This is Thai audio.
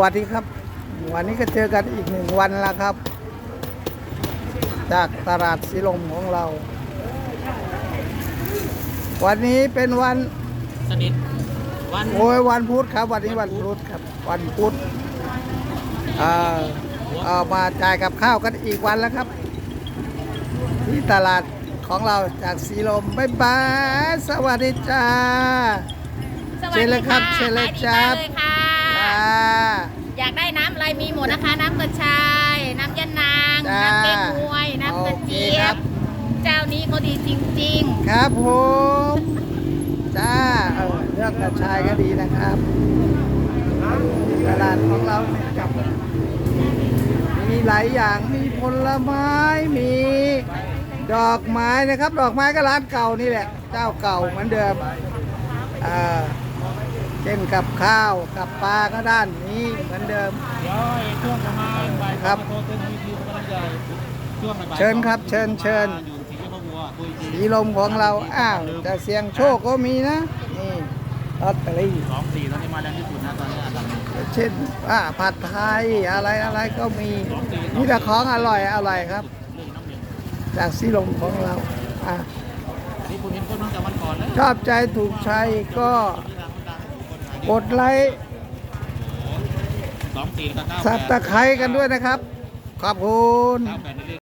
วัสดีครับ วันนี้ก็เจอกันอีกหนึ่งวันแล้วครับ จากตลาดสีลมของเรา วันนี้เป็นวันสนิทวันโอ้ยวันพุธครับ วันนี้วันพุธครับ วันพุธเอ่อเอามาจ่ายกับข้าวกันอีกวันแล้วครับ ที่ตลาดของเราจากสีลมบ๊ายบาย สวัสดีจ้า สวัสเชิญเลดียครับค่ะเชิญเลยขายดีครับมากเลยค่ะจ้าอยากได้ น้ำอะไรมีหมดนะคะ น้ำกระชาย น้ำยะนาง จ้าน้ำเก๊กฮวย น้ำกระเจี๊ยโอเคครับ บ เจ้านี้เขาดีจริงครับผมจ้าเออเลือกกระชายก็ดีนะครับตลาดของเราเนี่ยกับมีหลายอย่างมีผลไม้มีดอกไม้นะครับ ดอกไม้ก็ร้านเก่านี่แหละ เจ้าเก่าเหมือนเดิมอ่า เช่นกับข้าวกับปลาก็ด้านนี้เหมือนเดิม เดี๋ยวไอ้ช่วงประมาณบ่ายครับโทรเต้นวีทีกำลังจะช่วงบ่ายเชิญครับเชิญเชิญ อยู่ที่เจ้าพ่อวัวคุยทีสีลมของเราอ้าวจะเสียงโชคก็มีนะ นี่ลอตเตอรี่สองสี่ตอนนี้มาแรงที่สุดนะตอนนี้อันดับหนึ่งเช่นอ่าผัดไทยอะไรอะไรก็มีมีแต่ของอร่อยอร่อยครับ เรื่องน้ำหนึ่งจากสีลมของเราอะนี่คุณเห็นคนน้องจากวันก่อนแล้วชอบใจถูกใจก็ ที่ร้านคนดังคนขายดี กดไลค์สองสี่กับเก้าสับตะไคร้กันด้วยนะครับ ขอบคุณ